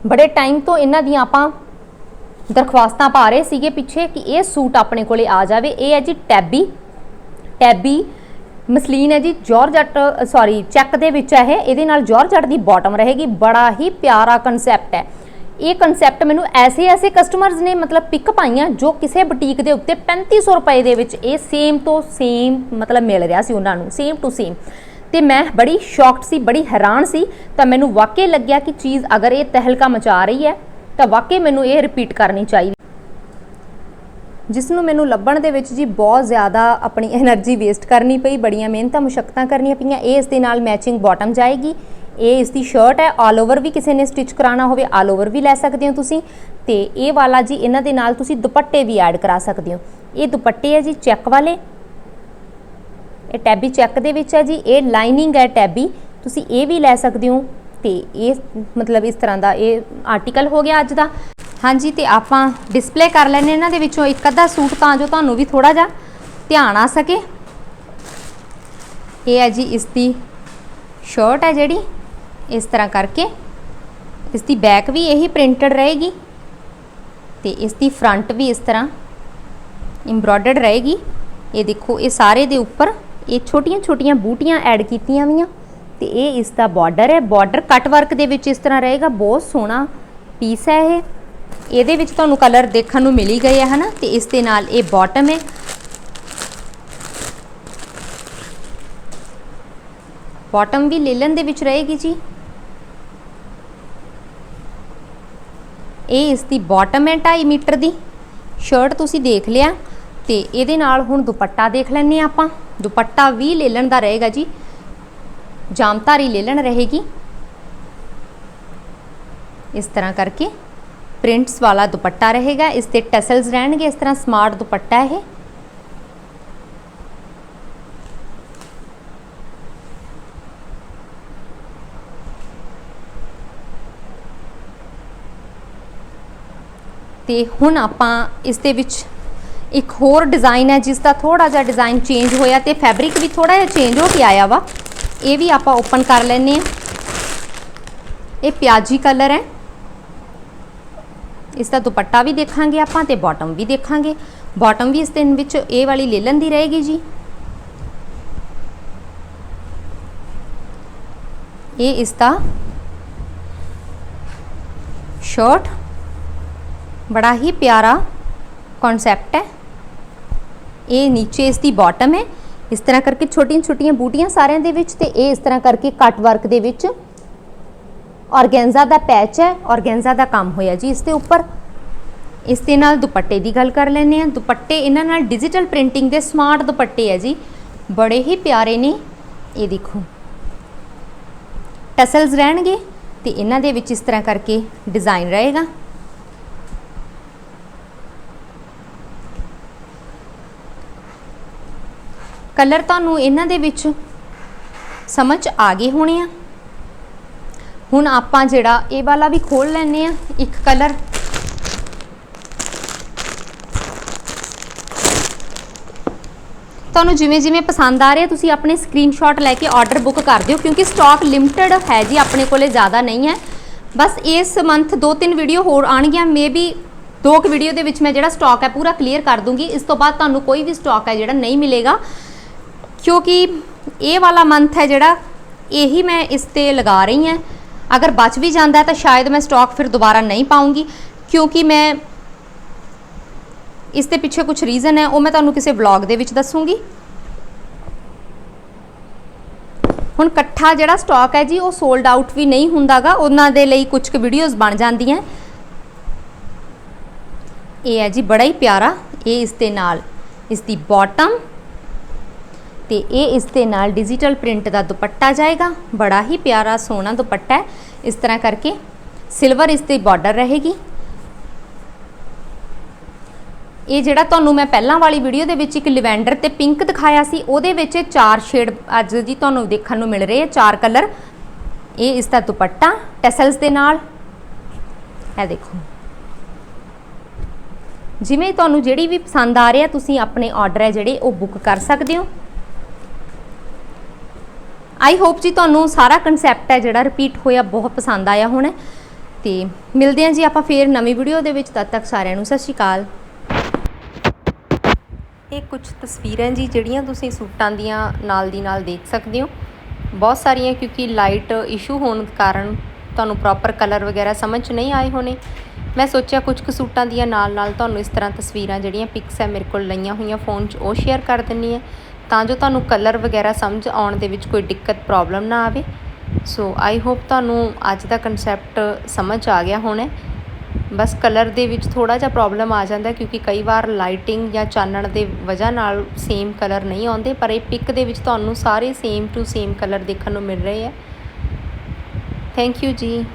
Speaker 1: ਬੜੇ ਟਾਈਮ ਤੋਂ ਇਹਨਾਂ ਦੀਆਂ ਆਪਾਂ ਦਰਖਾਸਤਾਂ ਪਾ ਰਹੇ ਸੀਗੇ ਪਿੱਛੇ ਕਿ ਇਹ ਸੂਟ ਆਪਣੇ ਕੋਲੇ ਆ ਜਾਵੇ। ਇਹ ਹੈ ਜੀ ਟੈਬੀ ਟੈਬੀ ਮਸਲੀਨ ਹੈ ਜੀ ਜਾਰਜਟ ਸੌਰੀ ਚੈੱਕ ਦੇ ਵਿੱਚ ਹੈ ਇਹਦੇ ਨਾਲ ਜਾਰਜਟ ਦੀ ਬਾਟਮ ਰਹੇਗੀ। ਬੜਾ ਹੀ ਪਿਆਰਾ ਕਨਸੈਪਟ ਹੈ। ਇਹ ਕਨਸੈਪਟ ਮੈਨੂੰ ਐਸੇ ਐਸੇ ਕਸਟਮਰਸ ਨੇ ਮਤਲਬ ਪਿਕ ਪਾਈਆਂ ਜੋ ਕਿਸੇ ਬੁਟੀਕ ਦੇ ਉੱਤੇ 3500 ਰੁਪਏ ਦੇ ਵਿੱਚ ਇਹ ਸੇਮ ਤੋਂ ਸੇਮ ਮਤਲਬ ਮਿਲ ਰਿਹਾ ਸੀ ਉਹਨਾਂ ਨੂੰ ਸੇਮ ਟੂ ਸੇਮ ਤੇ ਮੈਂ ਬੜੀ ਸ਼ੌਕਡ ਸੀ, ਬੜੀ ਹੈਰਾਨ ਸੀ। ਤਾਂ ਮੈਨੂੰ ਵਾਕਈ ਲੱਗਿਆ ਕਿ ਚੀਜ਼ ਅਗਰ ਇਹ ਤਹਿਲਕਾ ਮਚਾ ਰਹੀ ਹੈ, ਤਾਂ ਵਾਕਈ ਮੈਨੂੰ ਇਹ ਰਿਪੀਟ ਕਰਨੀ ਚਾਹੀਦੀ ਜਿਸ ਨੂੰ ਮੈਨੂੰ ਲੱਭਣ ਦੇ ਵਿੱਚ ਜੀ ਬਹੁਤ ਜ਼ਿਆਦਾ ਆਪਣੀ એનર્ਜੀ ਵੇਸਟ ਕਰਨੀ ਪਈ, ਬੜੀਆਂ ਮਿਹਨਤਾਂ ਮੁਸ਼ਕਤਾਂ ਕਰਨੀਆਂ ਪਈਆਂ। ਇਹ ਇਸ ਦੇ ਨਾਲ ਮੈਚਿੰਗ ਬਾਟਮ ਜਾਏਗੀ। ਇਹ ਇਸ ਦੀ ਸ਼ਰਟ ਹੈ। ਆਲ ਓਵਰ ਵੀ ਕਿਸੇ ਨੇ ਸਟਿਚ ਕਰਾਣਾ ਹੋਵੇ ਆਲ ਓਵਰ ਵੀ ਲੈ ਸਕਦੇ ਹੋ ਤੁਸੀਂ। ਤੇ ਇਹ ਵਾਲਾ ਜੀ, ਇਹਨਾਂ ਦੇ ਨਾਲ ਤੁਸੀਂ ਦੁਪੱਟੇ ਵੀ ਐਡ ਕਰਾ ਸਕਦੇ ਹੋ। ਇਹ ਦੁਪੱਟੇ ਹੈ ਜੀ ਚੈੱਕ ਵਾਲੇ। ਇਹ ਟੈਬੀ ਚੈੱਕ ਦੇ ਵਿੱਚ ਹੈ ਜੀ। ਇਹ ਲਾਈਨਿੰਗ ਹੈ ਟੈਬੀ ਤੁਸੀਂ ਇਹ ਵੀ ਲੈ ਸਕਦੇ ਹੋ। ਤੇ ਇਹ ਮਤਲਬ ਇਸ ਤਰ੍ਹਾਂ ਦਾ ਇਹ ਆਰਟੀਕਲ ਹੋ ਗਿਆ ਅੱਜ ਦਾ। ਹਾਂਜੀ, ਤੇ ਆਪਾਂ ਡਿਸਪਲੇ ਕਰ ਲੈਣੇ ਇਹਨਾਂ ਦੇ ਵਿੱਚੋਂ ਇੱਕ ਅੱਧਾ ਸੂਟ, ਤਾਂ ਜੋ ਤੁਹਾਨੂੰ ਵੀ ਥੋੜਾ ਜਿਹਾ ਧਿਆਨ ਆ ਸਕੇ। ਇਹ ਹੈ ਜੀ ਇਸ ਦੀ ਸ਼ਰਟ ਹੈ ਜਿਹੜੀ, ਇਸ ਤਰ੍ਹਾਂ ਕਰਕੇ। ਇਸ ਦੀ ਬੈਕ ਵੀ ਇਹੀ ਪ੍ਰਿੰਟਡ ਰਹੇਗੀ ਤੇ ਇਸ ਦੀ ਫਰੰਟ ਵੀ ਇਸ ਤਰ੍ਹਾਂ ਐਮਬ੍ਰੋਇਡਰਡ ਰਹੇਗੀ। ਇਹ ਦੇਖੋ, ਇਹ ਸਾਰੇ ਦੇ ਉੱਪਰ ਇਹ ਛੋਟੀਆਂ ਛੋਟੀਆਂ ਬੂਟੀਆਂ ਐਡ ਕੀਤੀਆਂ ਵੀਆਂ ਤੇ ਇਹ ਇਸ ਦਾ ਬਾਰਡਰ ਹੈ। ਬਾਰਡਰ ਕਟ ਵਰਕ ਦੇ ਵਿੱਚ ਇਸ ਤਰ੍ਹਾਂ ਰਹੇਗਾ। ਬਹੁਤ ਸੋਹਣਾ ਪੀਸ ਹੈ ਇਹ। ਇਹਦੇ ਵਿੱਚ ਤੁਹਾਨੂੰ ਕਲਰ ਦੇਖਣ ਨੂੰ ਮਿਲ ਹੀ ਗਏ ਹੈ ਹਨਾ? ਤੇ ਇਸ ਦੇ ਨਾਲ ਇਹ ਬਾਟਮ ਹੈ। ਬਾਟਮ ਵੀ ਲੇਲਨ ਦੇ ਵਿੱਚ ਰਹੇਗੀ ਜੀ। ਇਹ ਇਸ ਦੀ ਬਾਟਮ ਹੈ 2.5 ਮੀਟਰ ਦੀ। ਸ਼ਰਟ ਤੁਸੀਂ ਦੇਖ ਲਿਆ। ਤੇ ਇਹਦੇ ਨਾਲ ਹੁਣ ਦੁਪੱਟਾ ਦੇਖ ਲੈਣੇ ਆਪਾਂ। ਦੁਪੱਟਾ ਵੀ ਲੇਲਣ ਦਾ ਰਹੇਗਾ ਜੀ। ਜਾਮਤਾਰੀ ਲੇਲਨ ਰਹੇਗੀ। ਇਸ ਤਰ੍ਹਾਂ ਕਰਕੇ ਪ੍ਰਿੰਟਸ ਵਾਲਾ ਦੁਪੱਟਾ ਰਹੇਗਾ, ਇਸ ਤੇ ਟੈਸਲਸ ਰਹਿਣਗੇ, ਇਸ ਤਰ੍ਹਾਂ ਸਮਾਰਟ ਦੁਪੱਟਾ ਇਹ। ਤੇ ਹੁਣ ਆਪਾਂ ਇਸ ਦੇ ਵਿੱਚ ਇੱਕ ਹੋਰ ਡਿਜ਼ਾਈਨ ਹੈ, ਜਿਸ ਦਾ ਥੋੜਾ ਜਿਹਾ ਡਿਜ਼ਾਈਨ ਚੇਂਜ ਹੋਇਆ ਤੇ ਫੈਬਰਿਕ ਵੀ ਥੋੜਾ ਜਿਹਾ ਚੇਂਜ ਹੋ ਕੇ ਆਇਆ ਵਾ। ਇਹ ਵੀ ਆਪਾਂ ਓਪਨ ਕਰ ਲੈਨੇ ਆ ਇਹ ਪਿਆਜੀ ਕਲਰ ਹੈ। ਇਸ ਦਾ ਦੁਪੱਟਾ ਵੀ ਦੇਖਾਂਗੇ ਆਪਾਂ ਤੇ ਬਾਟਮ ਵੀ ਦੇਖਾਂਗੇ। ਬਾਟਮ ਵੀ ਇਸ ਦੇ ਵਿੱਚ ਇਹ ਵਾਲੀ ਲੇਲਨ ਦੀ ਰਹੇਗੀ ਜੀ। ਇਹ ਇਸ ਦਾ ਸ਼ਰਟ ਬੜਾ ਹੀ ਪਿਆਰਾ ਕਨਸੈਪਟ ਹੈ। ਇਹ ਨੀਚੇ ਇਸ ਦੀ ਬਾਟਮ ਹੈ। ਇਸ ਤਰ੍ਹਾਂ ਕਰਕੇ ਛੋਟੀਆਂ ਛੋਟੀਆਂ ਬੂਟੀਆਂ ਸਾਰਿਆਂ ਦੇ ਵਿੱਚ ਤੇ ਇਹ ਇਸ ਤਰ੍ਹਾਂ ਕਰਕੇ ਕੱਟ ਵਰਕ ਦੇ ਵਿੱਚ ਔਰਗੈਂਜ਼ਾ ਦਾ ਪੈਚ ਹੈ, ਔਰਗੈਂਜ਼ਾ ਦਾ ਕੰਮ ਹੋਇਆ ਜੀ ਇਸ ਦੇ ਉੱਪਰ। ਇਸ ਦੇ ਨਾਲ ਦੁਪੱਟੇ ਦੀ ਗੱਲ ਕਰ ਲੈਂਦੇ ਆ ਦੁਪੱਟੇ ਇਹਨਾਂ ਨਾਲ ਡਿਜੀਟਲ ਪ੍ਰਿੰਟਿੰਗ ਦੇ ਸਮਾਰਟ ਦੁਪੱਟੇ ਹੈ ਜੀ। ਬੜੇ ਹੀ ਪਿਆਰੇ ਨੇ। ਇਹ ਦੇਖੋ। ਟਸਲਸ ਰਹਿਣਗੇ ਤੇ ਇਹਨਾਂ ਦੇ ਵਿੱਚ ਇਸ ਤਰ੍ਹਾਂ ਕਰਕੇ ਡਿਜ਼ਾਈਨ ਰਹੇਗਾ। ਕਲਰ ਤੁਹਾਨੂੰ ਇਹਨਾਂ ਦੇ ਵਿੱਚ ਸਮਝ ਆ ਗਏ ਹੋਣੇ ਆ। ਹੁਣ ਆਪਾਂ ਜਿਹੜਾ ਇਹ ਵਾਲਾ ਵੀ ਖੋਲ ਲੈਨੇ ਆ ਇੱਕ ਕਲਰ ਤੁਹਾਨੂੰ ਜਿਵੇਂ ਜਿਵੇਂ ਪਸੰਦ ਆ ਰਿਹਾ, ਤੁਸੀਂ ਆਪਣੇ ਸਕਰੀਨਸ਼ਾਟ ਲੈ ਕੇ ਆਰਡਰ ਬੁੱਕ ਕਰ ਦਿਓ, ਕਿਉਂਕਿ ਸਟਾਕ ਲਿਮਟਿਡ ਹੈ ਜੀ, ਆਪਣੇ ਕੋਲੇ ਜ਼ਿਆਦਾ ਨਹੀਂ ਹੈ। ਬਸ ਇਸ ਮੰਥ ਦੋ ਤਿੰਨ ਵੀਡੀਓ ਹੋਰ ਆਣਗੀਆਂ ਮੇਬੀ ਦੋ ਕੁ ਵੀਡੀਓ ਦੇ ਵਿੱਚ ਮੈਂ ਜਿਹੜਾ ਸਟਾਕ ਹੈ ਪੂਰਾ ਕਲੀਅਰ ਕਰ ਦੂੰਗੀ। ਇਸ ਤੋਂ ਬਾਅਦ ਤੁਹਾਨੂੰ ਕੋਈ ਵੀ ਸਟਾਕ ਹੈ ਜਿਹੜਾ ਨਹੀਂ ਮਿਲੇਗਾ, ਕਿਉਂਕਿ ਇਹ ਵਾਲਾ ਮੰਥ ਹੈ ਜਿਹੜਾ, ਇਹੀ ਮੈਂ ਇਸ ਤੇ ਲਗਾ ਰਹੀ ਹਾਂ। ਅਗਰ ਬਚ ਵੀ ਜਾਂਦਾ ਹੈ ਤਾਂ ਸ਼ਾਇਦ ਮੈਂ ਸਟਾਕ ਫਿਰ ਦੁਬਾਰਾ ਨਹੀਂ ਪਾਉਂਗੀ, ਕਿਉਂਕਿ ਮੈਂ ਇਸ ਦੇ ਪਿੱਛੇ ਕੁਝ ਰੀਜ਼ਨ ਹੈ, ਉਹ ਮੈਂ ਤੁਹਾਨੂੰ ਕਿਸੇ ਵਲੌਗ ਦੇ ਵਿੱਚ ਦੱਸੂਗੀ। ਹੁਣ ਇਕੱਠਾ ਜਿਹੜਾ ਸਟਾਕ ਹੈ ਜੀ, ਉਹ ਸੋਲਡ ਆਊਟ ਵੀ ਨਹੀਂ ਹੁੰਦਾਗਾ, ਉਹਨਾਂ ਦੇ ਲਈ ਕੁਝ ਕੁ ਵੀਡੀਓਜ਼ ਬਣ ਜਾਂਦੀਆਂ। ਇਹ ਹੈ ਜੀ, ਬੜਾ ਹੀ ਪਿਆਰਾ, ਇਹ ਇਸ ਦੇ ਨਾਲ, ਇਸ ਦੀ ਬਾਟਮ ਤੇ ਇਹ ਇਸ ਦੇ ਨਾਲ ਡਿਜੀਟਲ ਪ੍ਰਿੰਟ ਦਾ ਦੁਪੱਟਾ ਜਾਏਗਾ। ਬੜਾ ਹੀ ਪਿਆਰਾ ਸੋਹਣਾ ਦੁਪੱਟਾ ਹੈ। ਇਸ ਤਰ੍ਹਾਂ ਕਰਕੇ ਸਿਲਵਰ ਇਸ ਤੇ ਬਾਰਡਰ ਰਹੇਗੀ। ਇਹ ਜਿਹੜਾ ਤੁਹਾਨੂੰ ਮੈਂ ਪਹਿਲਾਂ ਵਾਲੀ ਵੀਡੀਓ ਦੇ ਵਿੱਚ ਇੱਕ ਲਿਵੈਂਡਰ ਤੇ ਪਿੰਕ ਦਿਖਾਇਆ ਸੀ, ਉਹਦੇ ਵਿੱਚ ਚਾਰ ਸ਼ੇਡ ਅੱਜ ਜੀ ਤੁਹਾਨੂੰ ਦੇਖਣ ਨੂੰ ਮਿਲ ਰਹੇ ਆ, ਚਾਰ ਕਲਰ ਇਹ ਇਸ ਦਾ ਦੁਪੱਟਾ ਟੈਸਲਸ ਦੇ ਨਾਲ। ਇਹ ਦੇਖੋ। ਜਿਵੇਂ ਤੁਹਾਨੂੰ ਜਿਹੜੀ ਵੀ ਪਸੰਦ ਆ ਰਿਹਾ, ਤੁਸੀਂ ਆਪਣੇ ਆਰਡਰ ਹੈ ਜਿਹੜੇ ਉਹ ਬੁੱਕ ਕਰ ਸਕਦੇ ਹੋ। ਆਈ ਹੋਪ ਜੀ ਤੁਹਾਨੂੰ ਸਾਰਾ ਕਨਸੈਪਟ ਹੈ ਜਿਹੜਾ ਰਿਪੀਟ ਹੋਇਆ ਬਹੁਤ ਪਸੰਦ ਆਇਆ ਹੋਣਾ ਤੇ ਮਿਲਦੇ ਹਾਂ ਜੀ ਆਪਾਂ ਫੇਰ ਨਵੀਂ ਵੀਡੀਓ ਦੇ ਵਿੱਚ, ਤਦ ਤੱਕ ਸਾਰਿਆਂ ਨੂੰ ਸਤਿ ਸ਼੍ਰੀ ਅਕਾਲ। ਇਹ ਕੁਝ ਤਸਵੀਰਾਂ ਜੀ ਜਿਹੜੀਆਂ ਤੁਸੀਂ ਸੂਟਾਂ ਦੀਆਂ ਨਾਲ ਦੀ ਨਾਲ ਦੇਖ ਸਕਦੇ ਹੋ। ਬਹੁਤ ਸਾਰੀਆਂ ਕਿਉਂਕਿ ਲਾਈਟ ਇਸ਼ੂ ਹੋਣ ਕਾਰਨ ਤੁਹਾਨੂੰ ਪ੍ਰੋਪਰ ਕਲਰ ਵਗੈਰਾ ਸਮਝ 'ਚ ਨਹੀਂ ਆਏ ਹੋਣੇ। ਮੈਂ ਸੋਚਿਆ ਕੁਝ ਕੁ ਸੂਟਾਂ ਦੀਆਂ ਨਾਲ ਨਾਲ ਤੁਹਾਨੂੰ ਇਸ ਤਰ੍ਹਾਂ ਤਸਵੀਰਾਂ ਜਿਹੜੀਆਂ ਪਿਕਸ ਹੈ ਮੇਰੇ ਕੋਲ ਲਈਆਂ ਹੋਈਆਂ ਫੋਨ 'ਚ, ਉਹ ਸ਼ੇਅਰ ਕਰ ਦਿੰਨੀ ਹੈ। ਤਾਂ ਜੋ ਤੁਹਾਨੂੰ ਕਲਰ ਵਗੈਰਾ ਸਮਝ ਆਉਣ ਦੇ ਵਿੱਚ ਕੋਈ ਦਿੱਕਤ ਪ੍ਰੋਬਲਮ ਨਾ ਆਵੇ। ਸੋ ਆਈ ਹੋਪ ਤੁਹਾਨੂੰ ਅੱਜ ਦਾ ਕਨਸੈਪਟ ਸਮਝ ਆ ਗਿਆ ਹੋਣਾ ਬਸ ਕਲਰ ਦੇ ਵਿੱਚ ਥੋੜਾ ਜਿਹਾ ਪ੍ਰੋਬਲਮ ਆ ਜਾਂਦਾ ਕਿਉਂਕਿ ਕਈ ਵਾਰ ਲਾਈਟਿੰਗ ਜਾਂ ਚਾਨਣ ਦੇ ਵਜ੍ਹਾ ਨਾਲ ਸੇਮ ਕਲਰ ਨਹੀਂ ਆਉਂਦੇ, ਪਰ ਇਹ ਪਿਕ ਦੇ ਵਿੱਚ ਤੁਹਾਨੂੰ ਸਾਰੇ ਸੇਮ ਟੂ ਸੇਮ ਕਲਰ ਦੇਖਣ ਨੂੰ ਮਿਲ ਰਹੇ ਆ ਥੈਂਕ ਯੂ ਜੀ।